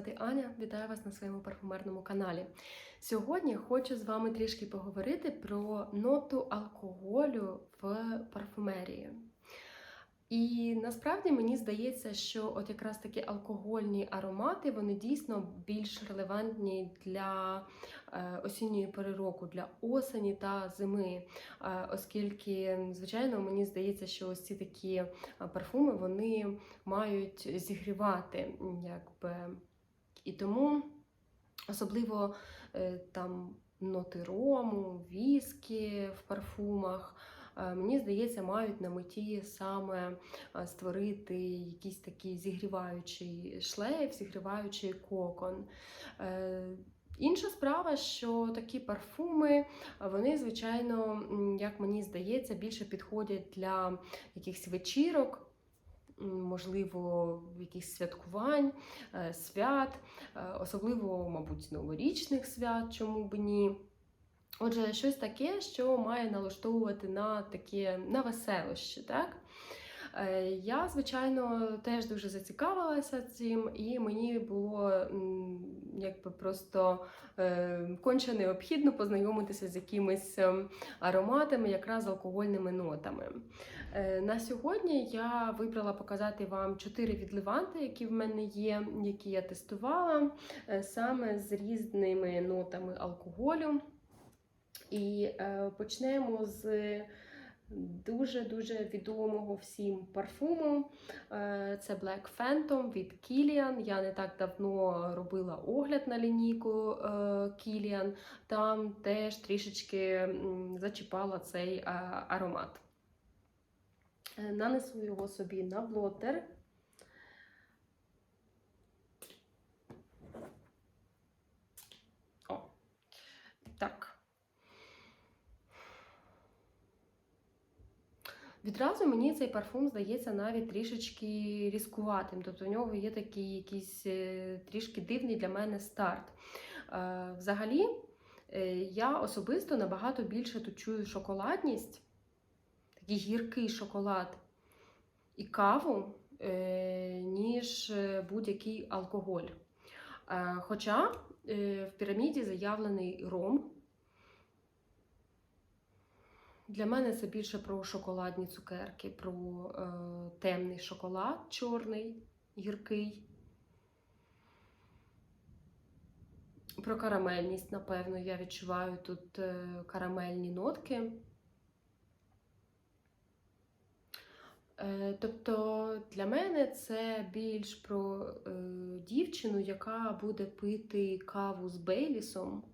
звати Аня. Вітаю вас на своєму парфумерному каналі. Сьогодні хочу з вами трішки поговорити про ноту алкоголю в парфумерії. І насправді мені здається, що от якраз такі алкогольні аромати вони дійсно більш релевантні для е, осінньої пори року, для осені та зими. Е, оскільки, звичайно, мені здається, що ось ці такі е, парфуми вони мають зігрівати, якби. І тому особливо е, там ноти рому, віскі в парфумах. е, Мені здається, мають на меті саме е, створити якийсь такий зігріваючий шлейф, зігріваючий кокон. Інша справа, що такі парфуми, вони, звичайно, як мені здається, більше підходять для якихось вечірок, можливо, якихось святкувань, е, свят, е, особливо, мабуть, новорічних свят, чому б ні. Отже, щось таке, що має налаштовувати на таке на веселощі, так? Е, Я, звичайно, теж дуже зацікавилася цим, і мені було якби просто е, конче необхідно познайомитися з якимись ем, ароматами, якраз алкогольними нотами. Е, На сьогодні я вибрала показати вам чотири відливанти, які в мене є, які я тестувала, саме з різними нотами алкоголю. І почнемо з дуже-дуже відомого всім парфуму. Е, Це Black Phantom від Kilian. Я не так давно робила огляд на лінійку е, Kilian. Там теж трішечки зачіпала цей е, аромат. Нанесу його собі на блотер. О, так. Відразу мені цей парфум здається навіть трішечки різкуватим. Тобто в нього є такий якийсь е, трішки дивний для мене старт. Е, Взагалі, е, я особисто набагато більше тут чую шоколадність, такий гіркий шоколад і каву, ніж будь-який алкоголь. Хоча в піраміді заявлений ром. Для мене це більше про шоколадні цукерки, про е, темний шоколад, чорний, гіркий. Про карамельність, напевно, я відчуваю тут е, карамельні нотки. Е, тобто для мене це більш про е, дівчину, яка буде пити каву з Бейлісом,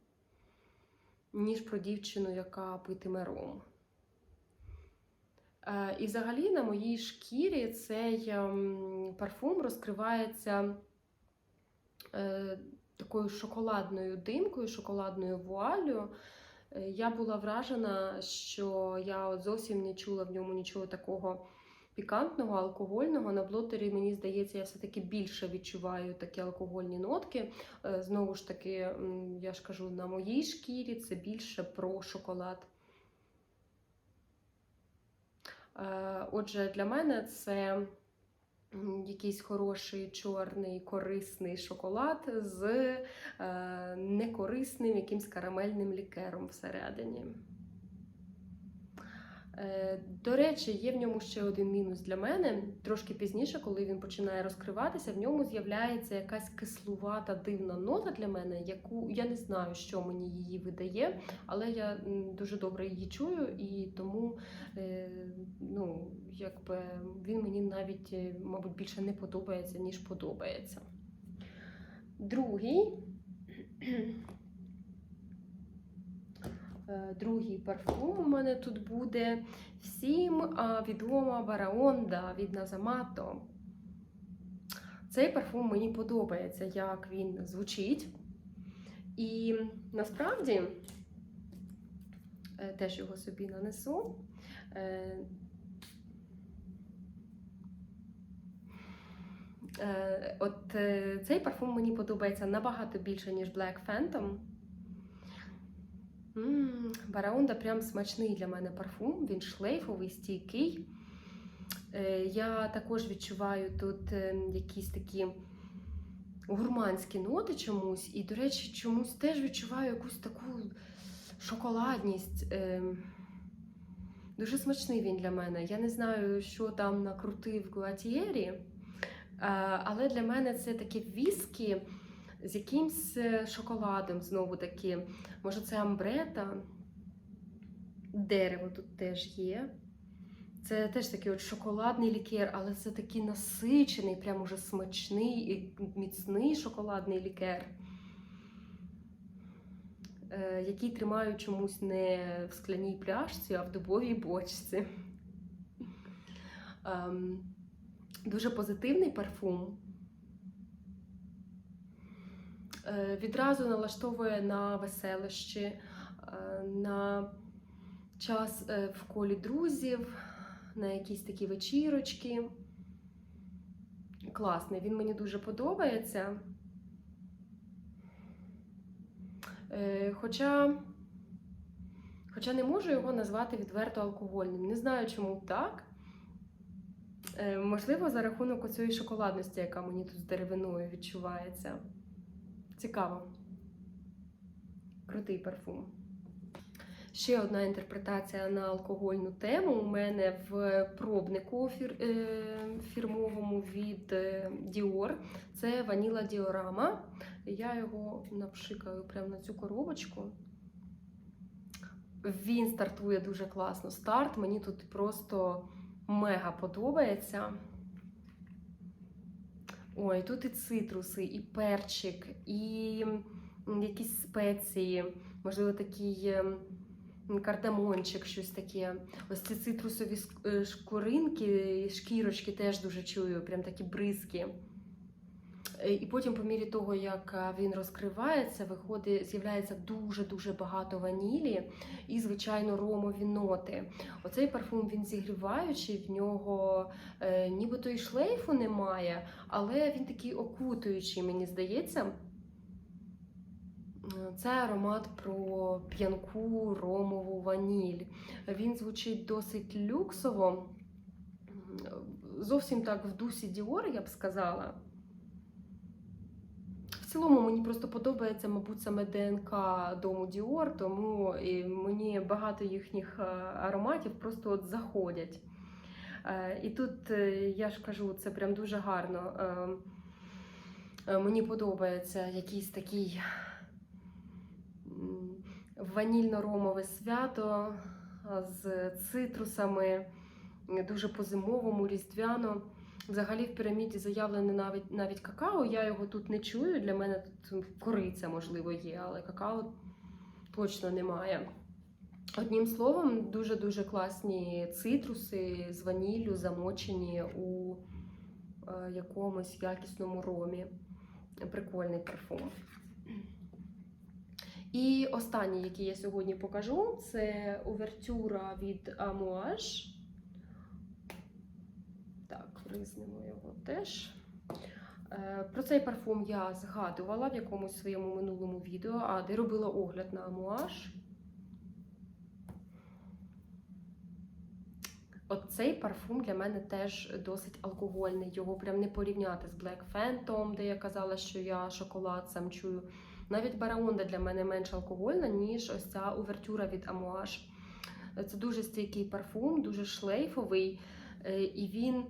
ніж про дівчину, яка питиме ром. Е, І взагалі на моїй шкірі цей ем, парфум розкривається е, такою шоколадною димкою, шоколадною вуалью. Е, Я була вражена, що я от зовсім не чула в ньому нічого такого пікантного, алкогольного. На блотері, мені здається, я все-таки більше відчуваю такі алкогольні нотки. Знову ж таки, я ж кажу, на моїй шкірі це більше про шоколад. Е, Отже, для мене це якийсь хороший чорний корисний шоколад з е, некорисним якимсь карамельним лікером всередині. Е, До речі, є в ньому ще один мінус для мене. Трошки пізніше, коли він починає розкриватися, в ньому з'являється якась кислувата дивна нота для мене, яку я не знаю, що мені її видає, але я дуже добре її чую, і тому е, ну, якби він мені навіть, е, мабуть, більше не подобається, ніж подобається. Другий. Е, Другий парфум у мене тут буде всім відома Бараонда від Назамато. Цей парфум мені подобається, як він звучить. І насправді е, теж його собі нанесу. Е, От цей парфум мені подобається набагато більше, ніж Black Phantom. Мм, Бараонда прям смачний для мене парфум. Він шлейфовий, стійкий. Е, Я також відчуваю тут е, якісь такі гурманські ноти чомусь, і, до речі, чомусь теж відчуваю якусь таку шоколадність. Ем, Дуже смачний він для мене. Я не знаю, що там накрутив Гуатієрі, е, але для мене це такі віскі з якимсь е, шоколадом знову таки. Може, це амбрета. Дерево тут теж є. Це теж такий от шоколадний лікер, але це такий насичений, прям уже смачний і міцний шоколадний лікер, е, який тримаю чомусь не в скляній пляшці, а в дубовій бочці. Ем, Дуже позитивний парфум. Е, Відразу налаштовує на веселощі, е, на час е, в колі друзів, на якісь такі вечірочки. Класний, він мені дуже подобається. Е, Хоча, хоча не можу його назвати відверто алкогольним. Не знаю, чому так. Е, Можливо, за рахунок оцієї шоколадності, яка мені тут з деревиною відчувається. Цікаво. Крутий парфум. Ще одна інтерпретація на алкогольну тему у мене в пробнику фір, е, фірмовому від е, Dior. Це ваніла Діорама. Я його напшикаю прямо на цю коробочку. Він стартує дуже класно. Старт мені тут просто мега подобається. Ой, тут і цитруси, і перчик, і якісь спеції, можливо, такий ем, кардамончик, щось таке. Ось ці цитрусові е, шкуринки, шкірочки теж дуже чую, прям такі бризки. Е, І потім, по мірі того, як е, він розкривається, виходить, з'являється дуже-дуже багато ванілі і, звичайно, ромові ноти. Оцей парфум він зігріваючий, в нього е, нібито і шлейфу немає, але він такий окутуючий, мені здається. Е, Це аромат про п'янку ромову ваніль. Він звучить досить люксово. Зовсім так в дусі Діор, я б сказала. В цілому мені просто подобається, мабуть, саме ДНК дому Діор, тому мені багато їхніх е, ароматів просто от заходять. Е, І тут е, я ж кажу, це прям дуже гарно. Мені подобається якийсь такий ванільно-ромове свято з цитрусами, дуже по-зимовому, різдвяно. Взагалі в піраміді заявлене навіть навіть какао. Я його тут не чую. Для мене тут кориця, можливо, є, але какао точно немає. Одним словом, дуже-дуже класні цитруси з ваніллю замочені у е, якомусь якісному ромі. Прикольний парфум. І останній, який я сьогодні покажу, це увертюра від Amouage. Так, його теж. Е, Про цей парфум я згадувала в якомусь своєму минулому відео, а де робила огляд на Amouage. Оцей парфум для мене теж досить алкогольний. Його прям не порівняти з Black Phantom, де я казала, що я шоколад сам чую. Навіть Бараонда для мене менш алкогольна, ніж ось ця увертюра від Amouage. Це дуже стійкий парфум, дуже шлейфовий, е, і він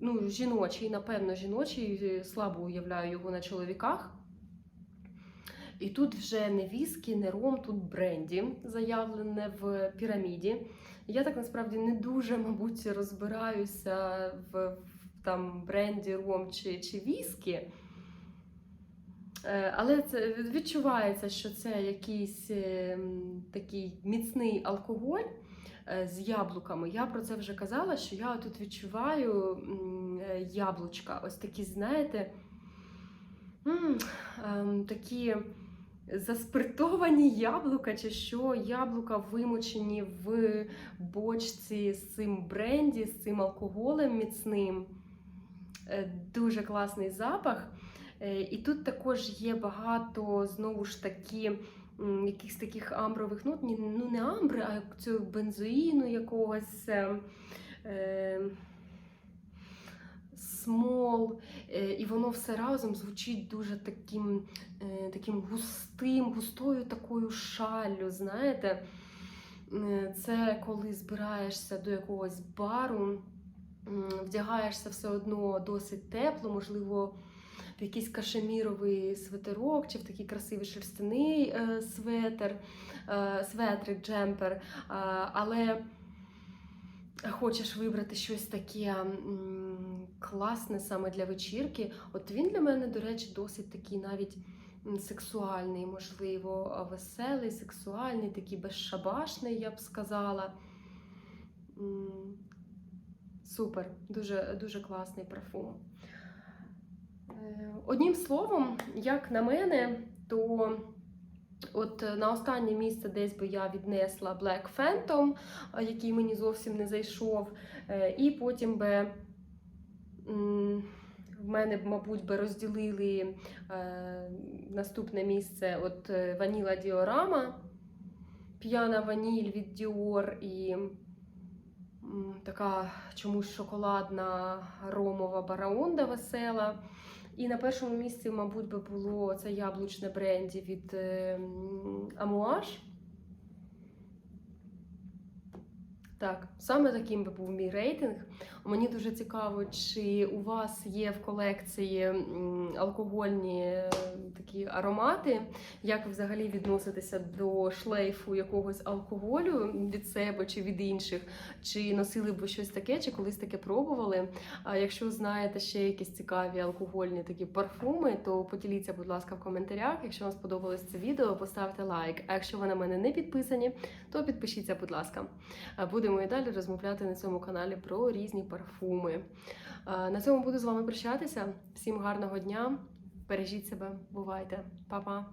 ну, жіночий, напевно, жіночий, е, слабо уявляю його на чоловіках. І тут вже не віскі, не ром, тут бренді заявлене в піраміді. Я так насправді не дуже, мабуть, розбираюся в, в там бренді, ром чи, чи віскі. Е, Але це відчувається, що це якийсь е, такий міцний алкоголь з яблуками. Я про це вже казала, що я тут відчуваю е, яблучка. Ось такі, знаєте, ем, такі заспиртовані яблука, чи що, яблука вимочені в бочці з цим бренді, з цим алкоголем міцним. Е, Дуже класний запах. Е, І тут також є багато, знову ж таки, якихось таких амбрових нот, ну не амбри, а цього бензоїну якогось. е, е, смол, е, і воно все разом звучить дуже таким, е, таким густим, густою такою шаллю. Знаєте, це коли збираєшся до якогось бару, вдягаєшся все одно досить тепло, можливо, в якийсь кашеміровий свитерок чи в такий красивий шерстяний е, светр, е, светрик, джемпер, е, але хочеш вибрати щось таке класне саме для вечірки. От він для мене, до речі, досить такий навіть сексуальний, можливо, веселий, сексуальний, такий безшабашний, я б сказала. Супер, дуже, дуже класний парфум. Е, Одним словом, як на мене, то от е, на останнє місце десь би я віднесла Black Phantom, який мені зовсім не зайшов. Е, І потім би в мене, мабуть, би розділили е, наступне місце от е, Ваніла Діорама, п'яна ваніль від Dior і така чомусь шоколадна ромова бараонда весела. І на першому місці, мабуть, би було це яблучне бренді від е, м, Амуаж. Так, саме таким би був мій рейтинг. Мені дуже цікаво, чи у вас є в колекції алкогольні е, такі аромати. Як ви взагалі відноситеся до шлейфу якогось алкоголю від себе чи від інших? Чи носили б щось таке, чи колись таке пробували? А якщо знаєте ще якісь цікаві алкогольні такі парфуми, то поділіться, будь ласка, в коментарях. Якщо вам сподобалось це відео, поставте лайк. А якщо ви на мене не підписані, то підпишіться, будь ласка. А будемо і далі розмовляти на цьому каналі про різні парфуми. На цьому буду з вами прощатися. Всім гарного дня! Бережіть себе, бувайте, Па-па!